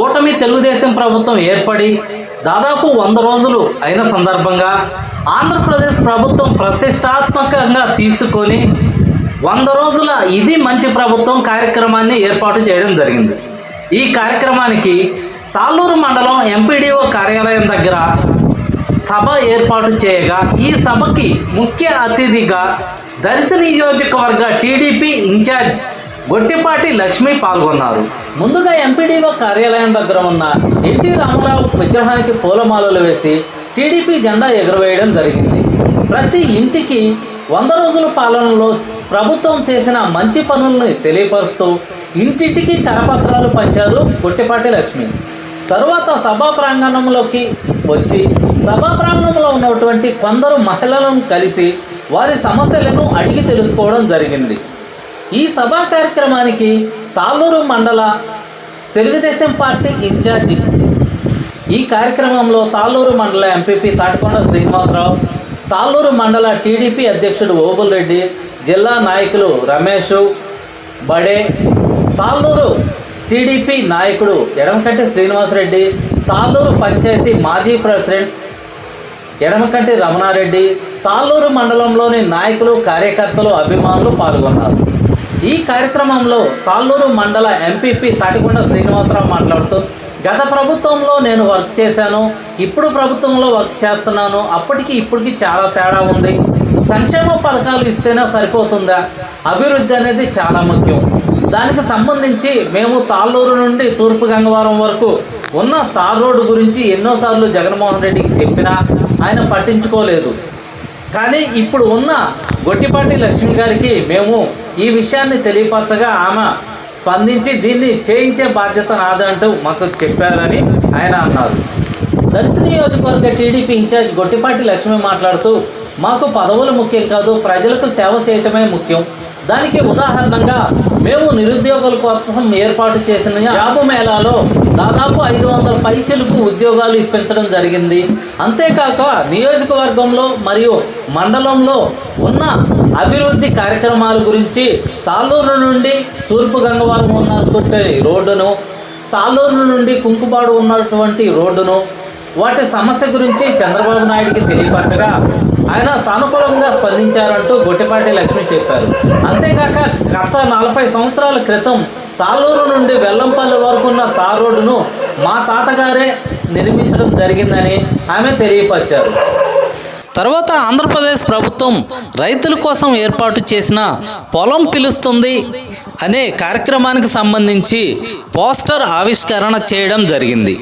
కూటమి తెలుగుదేశం ప్రభుత్వం ఏర్పడి దాదాపు వంద రోజులు అయిన సందర్భంగా ఆంధ్రప్రదేశ్ ప్రభుత్వం ప్రతిష్టాత్మకంగా తీసుకొని వంద రోజుల ఇది మంచి ప్రభుత్వం కార్యక్రమాన్ని ఏర్పాటు చేయడం జరిగింది. ఈ కార్యక్రమానికి తాళ్ళూరు మండలం ఎంపీడీఓ కార్యాలయం దగ్గర సభ ఏర్పాటు చేయగా ఈ సభకి ముఖ్య అతిథిగా దర్శి నియోజకవర్గ టీడీపీ ఇన్ఛార్జ్ గొట్టిపాటి లక్ష్మి పాల్గొన్నారు. ముందుగా ఎంపీడీఓ కార్యాలయం దగ్గర ఉన్న ఎన్టీ రామారావు విగ్రహానికి పూలమాలలు వేసి టీడీపీ జెండా ఎగురవేయడం జరిగింది. ప్రతి ఇంటికి వంద రోజుల పాలనలో ప్రభుత్వం చేసిన మంచి పనులను తెలియపరుస్తూ ఇంటింటికి కరపత్రాలు పంచారు గొట్టిపాటి లక్ష్మి. తరువాత సభా ప్రాంగణంలోకి వచ్చి సభా ప్రాంగణంలో ఉన్నటువంటి కొందరు మహిళలను కలిసి వారి సమస్యలను అడిగి తెలుసుకోవడం జరిగింది. ఈ సభా కార్యక్రమానికి తాళ్ళూరు మండల తెలుగుదేశం పార్టీ ఇన్ఛార్జి. ఈ కార్యక్రమంలో తాళ్ళూరు మండల ఎంపీపీ తాటికొండ శ్రీనివాసరావు తాళ్ళూరు మండల టీడీపీ అధ్యక్షుడు ఓబుల్ రెడ్డి జిల్లా నాయకులు రమేష్ బడే తాళ్ళూరు టీడీపీ నాయకుడు ఎడమకంటి శ్రీనివాసరెడ్డి తాళ్ళూరు పంచాయతీ మాజీ ప్రెసిడెంట్ ఎడమకంటి రమణారెడ్డి తాళ్ళూరు మండలంలోని నాయకులు కార్యకర్తలు అభిమానులు పాల్గొన్నారు. ఈ కార్యక్రమంలో తాళ్ళూరు మండల ఎంపీపీ తాటికొండ శ్రీనివాసరావు మాట్లాడుతూ గత ప్రభుత్వంలో నేను వర్క్ చేశాను ఇప్పుడు ప్రభుత్వంలో వర్క్ చేస్తున్నాను అప్పటికి ఇప్పటికి చాలా తేడా ఉంది. సంక్షేమ పథకాలు ఇస్తేనే సరిపోతుందా? అభివృద్ధి అనేది చాలా ముఖ్యం. దానికి సంబంధించి మేము తాళ్ళూరు నుండి తూర్పు గంగవరం వరకు ఉన్న తార్ రోడ్డు గురించి ఎన్నోసార్లు జగన్మోహన్ రెడ్డికి చెప్పినా ఆయన పట్టించుకోలేదు. కానీ ఇప్పుడు ఉన్న గొట్టిపాటి లక్ష్మి గారికి మేము ఈ విషయాన్ని తెలియపరచగా ఆమె స్పందించి దీన్ని చేయించే బాధ్యత నాదంటూ మాకు చెప్పారని ఆయన అన్నారు. దర్శి నియోజకవర్గ టీడీపీ ఇన్ఛార్జ్ గొట్టిపాటి లక్ష్మి మాట్లాడుతూ మాకు పదవులు ముఖ్యం కాదు ప్రజలకు సేవ చేయటమే ముఖ్యం. దానికి ఉదాహరణగా మేము నిరుద్యోగుల కోసం ఏర్పాటు చేసిన జాబ్ మేళాలో దాదాపు ఐదు వందల పైచలకు ఉద్యోగాలు ఇప్పించడం జరిగింది. అంతేకాక నియోజకవర్గంలో మరియు మండలంలో ఉన్న అభివృద్ధి కార్యక్రమాల గురించి తాళ్ళూరు నుండి తూర్పు గంగవారం ఉన్నటువంటి రోడ్డును తాళ్ళూరు నుండి కుంకుబాడు ఉన్నటువంటి రోడ్డును వాటి సమస్య గురించి చంద్రబాబు నాయుడికి తెలియపరచగా ఆయన సానుకూలంగా స్పందించారంటూ గొట్టిపాటి లక్ష్మి చెప్పారు. అంతేకాక గత నలభై సంవత్సరాల క్రితం తాలూరు నుండి వెల్లంపల్లి వరకు ఉన్న తార్ రోడ్డును మా తాతగారే నిర్మించడం జరిగిందని ఆమె తెలియపరిచారు. తర్వాత ఆంధ్రప్రదేశ్ ప్రభుత్వం రైతుల కోసం ఏర్పాటు చేసిన పొలం పిలుస్తుంది అనే కార్యక్రమానికి సంబంధించి పోస్టర్ ఆవిష్కరణ చేయడం జరిగింది.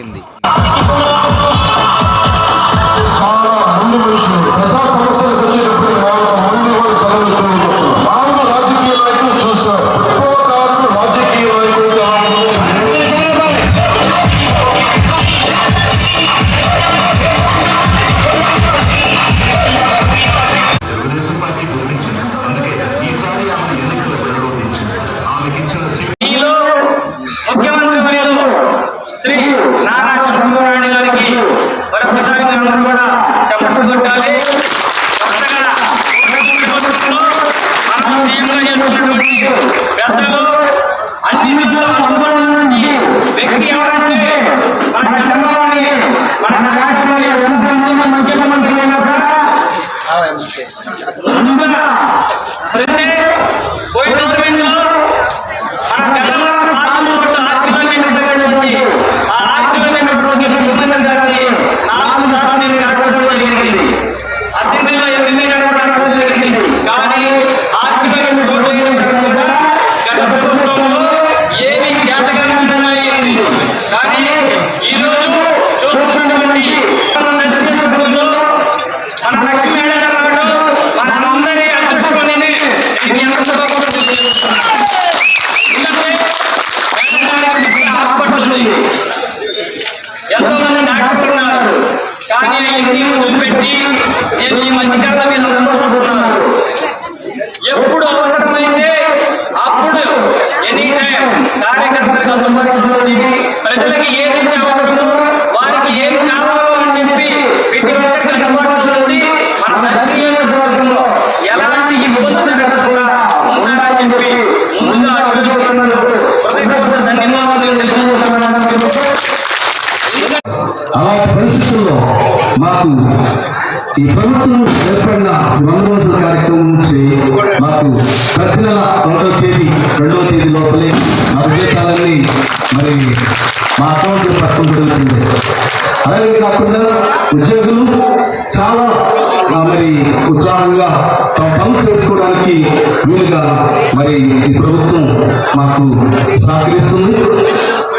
సహకరిస్తుంది.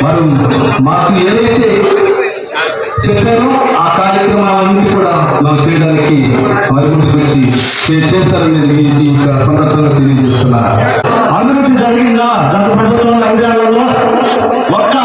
మరి మాకు ఏదైతే చెప్పారో ఆ కార్యక్రమాలన్నీ కూడా మనం చేయడానికి మరి ముందుకు వచ్చి చేస్తారని మీకు ఈ సందర్భంగా తెలియజేస్తున్నారు అభివృద్ధి జరిగిందా? గత ప్రభుత్వంలో ఐదేళ్ళలో ఒక్క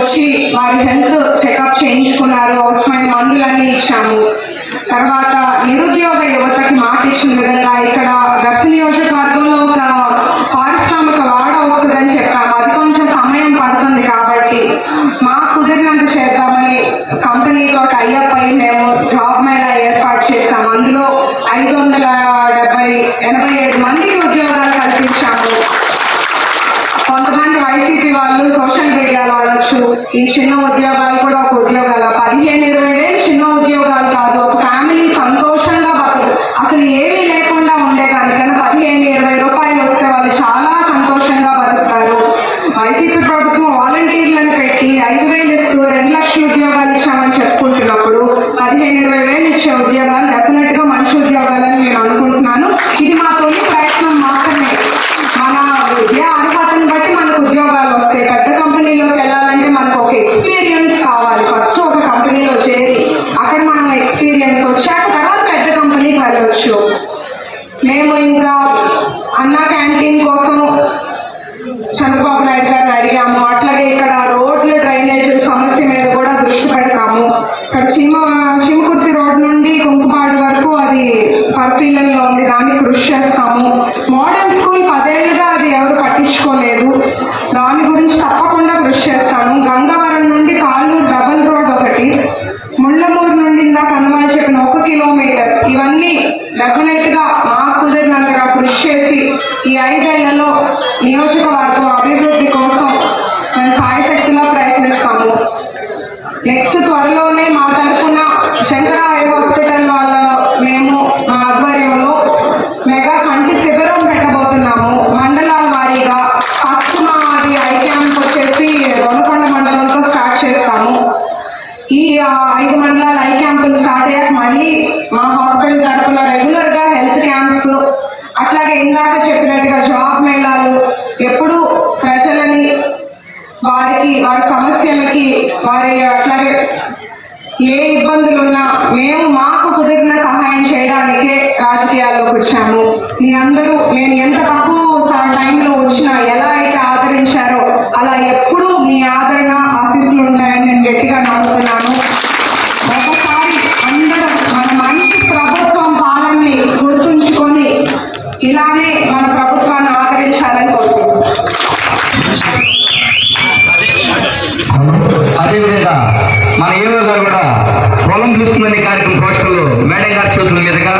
వచ్చి వారి హెల్త్ చెకప్ చేయించుకున్నారు. అవసరమైన మందులన్నీ ఇచ్చాము. తర్వాత నిరుద్యోగ యువతకి మాట ఇచ్చిన విధంగా ఇక్కడ గత నియోజక ఈ చిన్న ఉద్యోగాలు కూడా ఒక ఉద్యోగాలు. పదిహేను ఇరవై వేలు చిన్న ఉద్యోగాలు కాదు. ఒక ఫ్యామిలీ సంతోషంగా బతకదు. అసలు ఏమీ లేకుండా ఉండేదానికన్నా పదిహేను ఇరవై రూపాయలు వస్తే వాళ్ళు చాలా సంతోషంగా బతుకుతారు. వైసీపీ ప్రభుత్వం వాలంటీర్లను పెట్టి ఐదు వేలు ఇస్తూ రెండు లక్షల ఉద్యోగాలు ఇచ్చామని చెప్పుకుంటున్నప్పుడు పదిహేను ఇరవై వేలు ఇచ్చే ఉద్యోగాలు మేము ఇంకా అన్న క్యాంటీన్ కోసం చంద్రబాబు నాయుడు గారిని అడిగాము. అట్లాగే ఇక్కడ రోడ్లు డ్రైనేజ్ సమస్య మీద కూడా దృష్టి పెడతాము. ఇక్కడ చీమ శివకుర్తి రోడ్ నుండి కుంకుపాడు వరకు అది పరిశీలనలో ఉంది. దాన్ని కృషి చేస్తాము. మోడల్ స్కూల్ పదేళ్ళుగా అది ఎవరు పట్టించుకోలేదు. దాని గురించి తప్పకుండా కృషి చేస్తాము. మీరందరూ నేను ఎంత తక్కువ టైంలో వచ్చినా ఎలా అయితే ఆదరించారో అలా ఎప్పుడూ మీ ఆదరణ ఆశీస్సులు ఉంటాయని నేను గట్టిగా నమ్ముతున్నాను. ఒకసారి అందరం మన మంచి ప్రభుత్వం పాలన్ని గుర్తుంచుకొని ఇలానే మన ప్రభుత్వాన్ని ఆదరించాలని కోరుకుంటున్నాను. అదేవిధంగా మన ఏమో గారు కూడా పొలం చూస్తుందనే కార్యక్రమం ప్రోషకులు మేడం గారి చేతుల మీదుగా